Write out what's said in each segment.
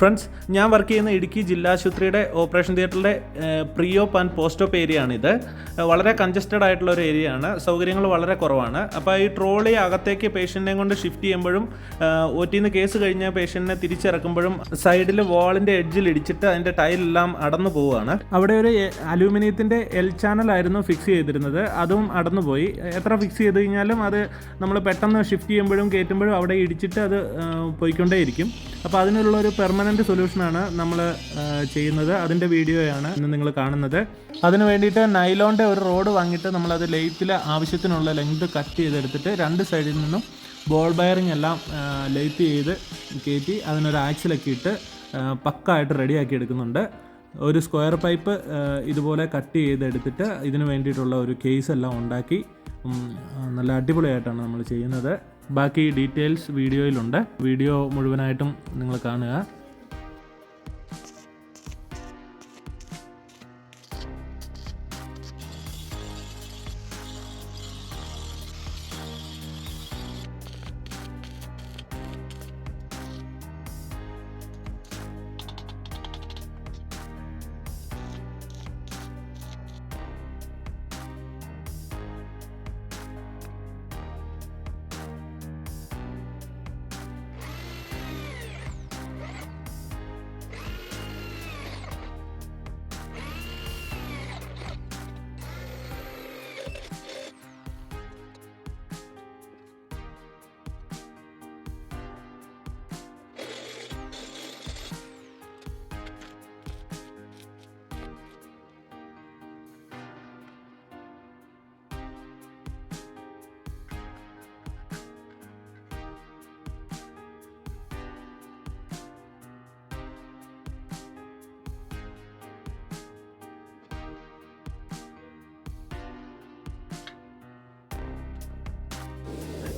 Friends ഞാൻ work ചെയ്യുന്ന ഇടുക്കി ജില്ലാ ആശുപത്രിയുടെ operation തിയേറ്ററിലെ pre op and post op area ആണിത് വളരെ കൺജസ്റ്റഡ് ആയിട്ടുള്ള ഒരു ഏരിയ ആണ്. സൗകര്യങ്ങൾ വളരെ കുറവാണ്. അപ്പോൾ ഈ ട്രോളി അകത്തേക്ക് പേഷ്യന്റിനെ കൊണ്ട് ഷിഫ്റ്റ് ചെയ്യുമ്പോഴും ഒ ടിന്ന് കേസ് കഴിഞ്ഞ പേഷ്യന്റിനെ തിരിച്ചിറക്കുമ്പോഴും സൈഡിൽ വാളിന്റെ എഡ്ജിൽ ഇടിച്ചിട്ട് അതിന്റെ ടൈലെല്ലാം അടന്നു പോവുകയാണ്. അവിടെ ഒരു അലൂമിനിയത്തിന്റെ എൽ ചാനലായിരുന്നു ഫിക്സ് ചെയ്തിരുന്നത്. അതും അടന്നു പോയി. എത്ര ഫിക്സ് ചെയ്ത് കഴിഞ്ഞാലും അത് നമ്മൾ പെട്ടെന്ന് ഷിഫ്റ്റ് ചെയ്യുമ്പോഴും കയറ്റുമ്പോഴും അവിടെ ഇടിച്ചിട്ട് അത് പോയിക്കൊണ്ടേയിരിക്കും. അപ്പോൾ അതിനുള്ള ഒരു സൊല്യൂഷനാണ് നമ്മൾ ചെയ്യുന്നത്. അതിന്റെ വീഡിയോയാണ് ഇന്ന് നിങ്ങൾ കാണുന്നത്. അതിന് വേണ്ടിയിട്ട് നൈലോണിന്റെ ഒരു റോഡ് വാങ്ങിയിട്ട് നമ്മളത് ലെയ്ത്തിൽ ആവശ്യത്തിനുള്ള ലെങ്ത് കട്ട് ചെയ്തെടുത്തിട്ട് രണ്ട് സൈഡിൽ നിന്നും ബോൾ ബയറിംഗ് എല്ലാം ലെയ്ത്ത് ചെയ്ത് കയറ്റി അതിനൊരു ആക്സിലൊക്കെ ഇട്ട് പക്കായിട്ട് റെഡിയാക്കി എടുക്കുന്നുണ്ട്. ഒരു സ്ക്വയർ പൈപ്പ് ഇതുപോലെ കട്ട് ചെയ്തെടുത്തിട്ട് ഇതിന് വേണ്ടിയിട്ടുള്ള ഒരു കേസ് എല്ലാം ഉണ്ടാക്കി നല്ല അടിപൊളിയായിട്ടാണ് നമ്മൾ ചെയ്യുന്നത്. ബാക്കി ഡീറ്റെയിൽസ് വീഡിയോയിലുണ്ട്. വീഡിയോ മുഴുവനായിട്ടും നിങ്ങൾ കാണുക.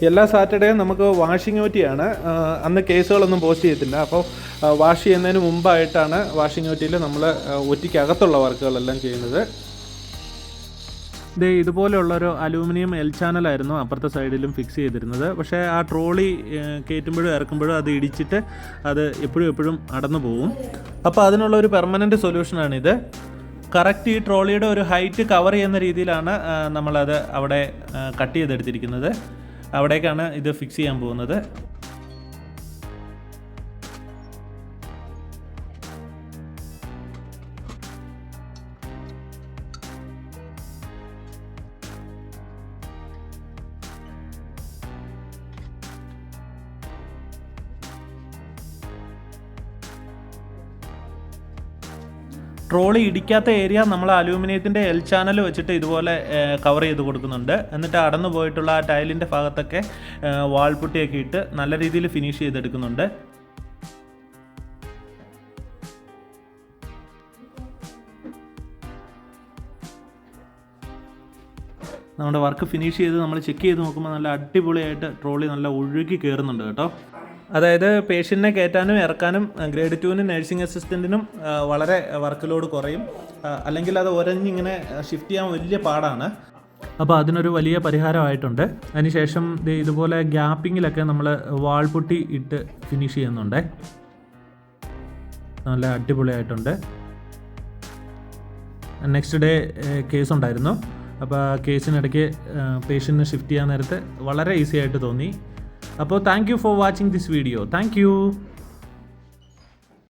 എല്ലാ സാറ്റർഡേയും നമുക്ക് വാഷിംഗ് ഓറ്റിയാണ് അന്ന് കേസുകളൊന്നും പോസ്റ്റ് ചെയ്യത്തില്ല അപ്പോൾ വാഷ് ചെയ്യുന്നതിന് മുമ്പായിട്ടാണ് വാഷിംഗ് ഓറ്റിയിൽ നമ്മൾ ഒറ്റയ്ക്കകത്തുള്ള വർക്കുകളെല്ലാം ചെയ്യുന്നത്. ദേ ഇതുപോലെയുള്ളൊരു അലൂമിനിയം എൽ ചാനലായിരുന്നു അപ്പുറത്തെ സൈഡിലും ഫിക്സ് ചെയ്തിരുന്നത്. പക്ഷേ ആ ട്രോളി കയറ്റുമ്പോഴും ഇറക്കുമ്പോഴും അത് ഇടിച്ചിട്ട് അത് എപ്പോഴും എപ്പോഴും അടന്നു പോകും. അപ്പോൾ അതിനുള്ള ഒരു പെർമനന്റ് സൊല്യൂഷനാണിത് കറക്റ്റ് ഈ ട്രോളിയുടെ ഒരു ഹൈറ്റ് കവർ ചെയ്യുന്ന രീതിയിലാണ് നമ്മളത് അവിടെ കട്ട് ചെയ്തെടുത്തിരിക്കുന്നത്. അവിടേക്കാണ് ഇത് ഫിക്സ് ചെയ്യാൻ പോകുന്നത്. ട്രോളി ഇടിക്കാത്ത ഏരിയ നമ്മൾ അലൂമിനിയത്തിന്റെ എൽ ചാനൽ വെച്ചിട്ട് ഇതുപോലെ കവർ ചെയ്ത് കൊടുക്കുന്നുണ്ട്. എന്നിട്ട് അടന്നു പോയിട്ടുള്ള ആ ടൈലിന്റെ ഭാഗത്തൊക്കെ വാൾപുട്ടിയൊക്കെ ഇട്ട് നല്ല രീതിയിൽ ഫിനിഷ് ചെയ്തെടുക്കുന്നുണ്ട്. നമ്മുടെ വർക്ക് ഫിനിഷ് ചെയ്ത് നമ്മൾ ചെക്ക് ചെയ്ത് നോക്കുമ്പോൾ നല്ല അടിപൊളിയായിട്ട് ട്രോളി നല്ല ഒഴുകി കയറുന്നുണ്ട് കേട്ടോ. അതായത് പേഷ്യന്റിനെ കയറ്റാനും ഇറക്കാനും ഗ്രേഡ് ടുവിനും നഴ്സിംഗ് അസിസ്റ്റന്റിനും വളരെ വർക്ക് ലോഡ് കുറയും അല്ലെങ്കിൽ അത് ഒരഞ്ഞിങ്ങനെ ഷിഫ്റ്റ് ചെയ്യാൻ വലിയ പാടാണ്. അപ്പോൾ അതിനൊരു വലിയ പരിഹാരമായിട്ടുണ്ട്. അതിനുശേഷം ഇതുപോലെ ഗ്യാപ്പിങ്ങിലൊക്കെ നമ്മൾ വാൾപുട്ടി ഇട്ട് ഫിനിഷ് ചെയ്യുന്നുണ്ട്. നല്ല അടിപൊളിയായിട്ടുണ്ട്. നെക്സ്റ്റ് ഡേ കേസ് ഉണ്ടായിരുന്നു. അപ്പോൾ ആ കേസിനിടയ്ക്ക് പേഷ്യന്റിനെ ഷിഫ്റ്റ് ചെയ്യാൻ നേരത്ത് വളരെ ഈസി ആയിട്ട് തോന്നി. അപ്പോൾ thank you for watching this video thank you